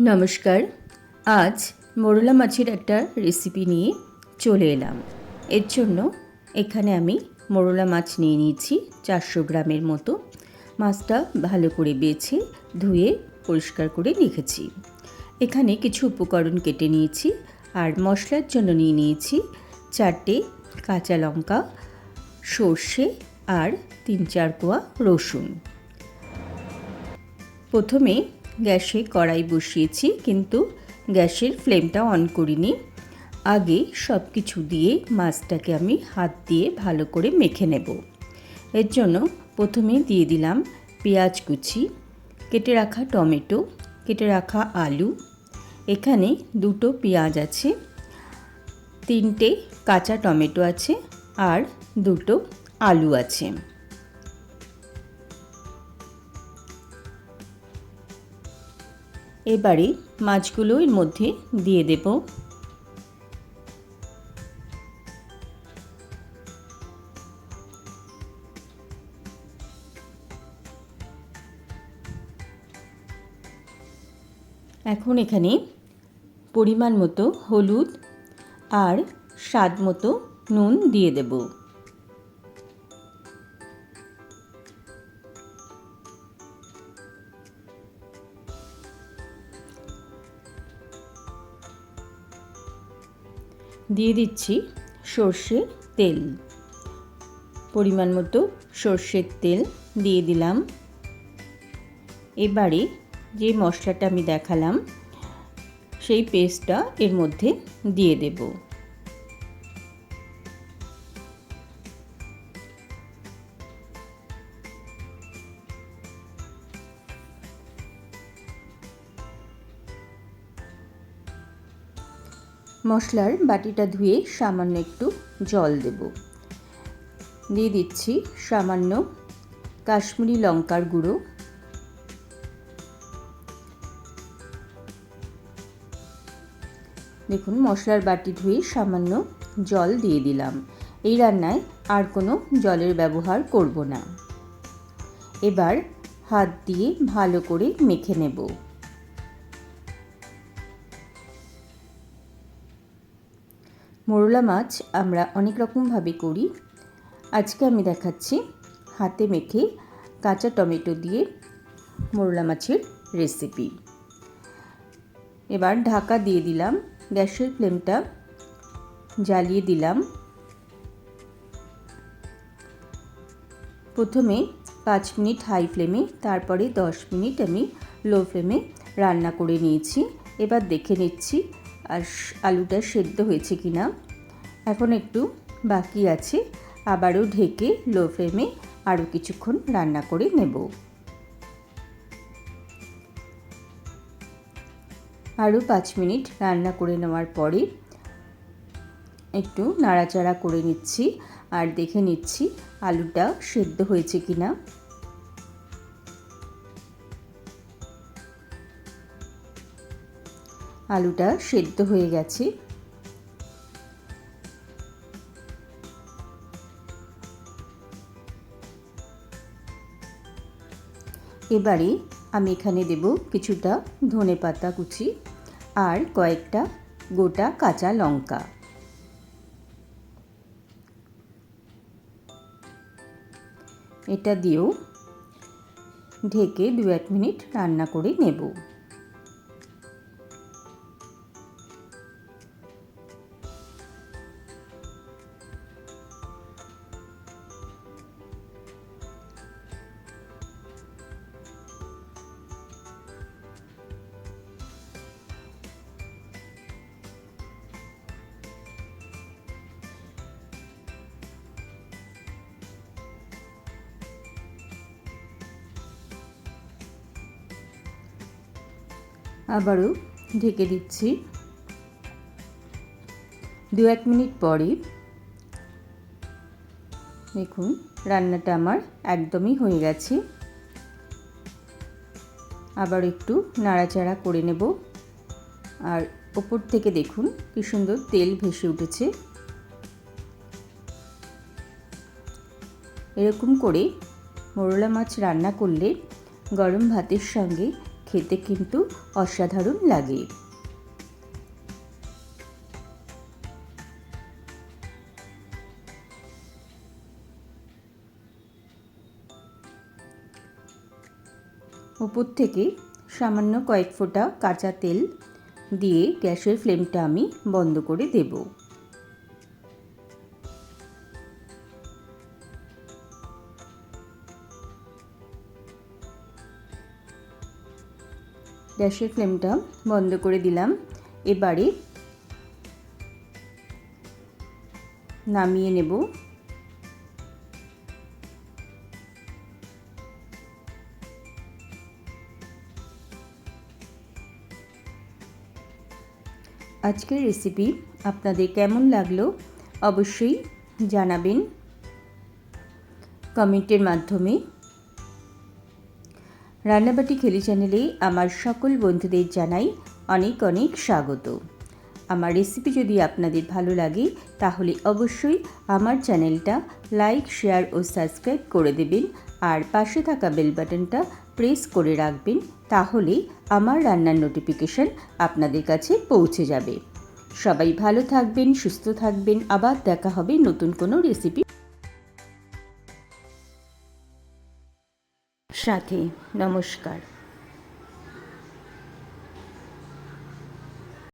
নমস্কার, আজ মোরলা মাছের একটা রেসিপি নিয়ে চলে এলাম। এর জন্য এখানে আমি মোরলা মাছ নিয়ে নিয়েছি চারশো গ্রামের মতো। মাছটা ভালো করে বেছে, ধুয়ে, পরিষ্কার করে রেখেছি। এখানে কিছু উপকরণ কেটে নিয়েছি আর মশলার জন্য নিয়ে নিয়েছি চারটে কাঁচা লঙ্কা, সর্ষে আর তিন চার কোয়া রসুন। প্রথমে গ্যাসে কড়াই বসিয়েছি, কিন্তু গ্যাসের ফ্লেমটা অন করিনি। আগে সব কিছু দিয়ে মাছটাকে আমি হাত দিয়ে ভালো করে মেখে নেব। এর জন্য প্রথমে দিয়ে দিলাম পেঁয়াজ কুচি, কেটে রাখা টমেটো, কেটে রাখা আলু। এখানে দুটো পেঁয়াজ আছে, তিনটে কাঁচা টমেটো আছে আর দুটো আলু আছে। এবারে মাছগুলো এর মধ্যে দিয়ে দেব। এখন এখানে পরিমাণ মতো হলুদ আর স্বাদ মতো নুন দিয়ে দেবো। দিয়ে দিচ্ছি সর্ষে তেল। পরিমাণ মতো সর্ষের তেল দিয়ে দিলাম। এবারে যে মশলাটা আমি দেখালাম, সেই পেস্টটা এর মধ্যে দিয়ে দেব। মশলার বাটিটা ধুয়ে সামান্য একটু জল দেব। দিয়ে দিচ্ছি সামান্য কাশ্মীরি লঙ্কার গুঁড়ো। দেখুন, মশলার বাটি ধুয়ে সামান্য জল দিয়ে দিলাম। এই রান্নায় আর কোনো জলের ব্যবহার করব না। এবার হাত দিয়ে ভালো করে মেখে নেব। মোরলা মাছ আমরা অনেক রকমভাবে করি। আজকে আমি দেখাচ্ছি হাতে মেখে কাঁচা টমেটো দিয়ে মোরলা মাছের রেসিপি এবার ঢাকা দিয়ে দিলাম গ্যাসের ফ্লেমটা, জ্বালিয়ে দিলাম। প্রথমে পাঁচ মিনিট হাই ফ্লেমে, তারপরে দশ মিনিট আমি লো ফ্লেমে রান্না করে নিয়েছি। এবার দেখে নিচ্ছি আর আলুটা সেদ্ধ হয়েছে কি না এখন একটু বাকি আছে, আবারও ঢেকে লো ফ্লেমে আরও কিছুক্ষণ রান্না করে নেব। আরও পাঁচ মিনিট রান্না করে নেওয়ার পরে একটু নাড়াচাড়া করে নিচ্ছি, আর দেখে নিচ্ছি আলুটা সেদ্ধ হয়েছে কি না আলুটা সেদ্ধ হয়ে গেছে। এবারে আমি এখানে দেব কিছুটা ধনে পাতা কুচি আর কয়েকটা গোটা কাঁচা লঙ্কা। এটা দিয়েও ঢেকে দু এক মিনিট রান্না করে নেব। আবারও ঢেকে দিচ্ছি। দু এক মিনিট পরে দেখুন, রান্নাটা আমার একদমই হয়ে গেছে। আবার একটু নাড়াচাড়া করে নেব। আর ওপর থেকে দেখুন কি সুন্দর তেল ভেসে উঠেছে। এরকম করে মোরলা মাছ রান্না করলে গরম ভাতের সঙ্গে খেতে কিন্তু অসাধারণ লাগে। উপর থেকে সামান্য কয়েক ফোঁটা কাঁচা তেল দিয়ে গ্যাসের ফ্লেমটা আমি বন্ধ করে দেব। গ্যাসের ফ্লেমটা বন্ধ করে দিলাম। এবারে নামিয়ে নেব। আজকের রেসিপি আপনাদের কেমন লাগল অবশ্যই জানাবেন। কমেন্টের মাধ্যমে রান্নাবাটি খেলি চ্যানেলে আমার সকল বন্ধুদের জানাই অনেক অনেক স্বাগত। আমার রেসিপি যদি আপনাদের ভালো লাগে, তাহলে অবশ্যই আমার চ্যানেলটা লাইক শেয়ার ও সাবস্ক্রাইব করে দেবেন আর পাশে থাকা বেল বাটনটা প্রেস করে রাখবেন, তাহলে আমার রান্নার নোটিফিকেশন আপনাদের কাছে পৌঁছে যাবে। সবাই ভালো থাকবেন, সুস্থ থাকবেন, আবার দেখা হবে নতুন কোনো রেসিপি সাথে নমস্কার।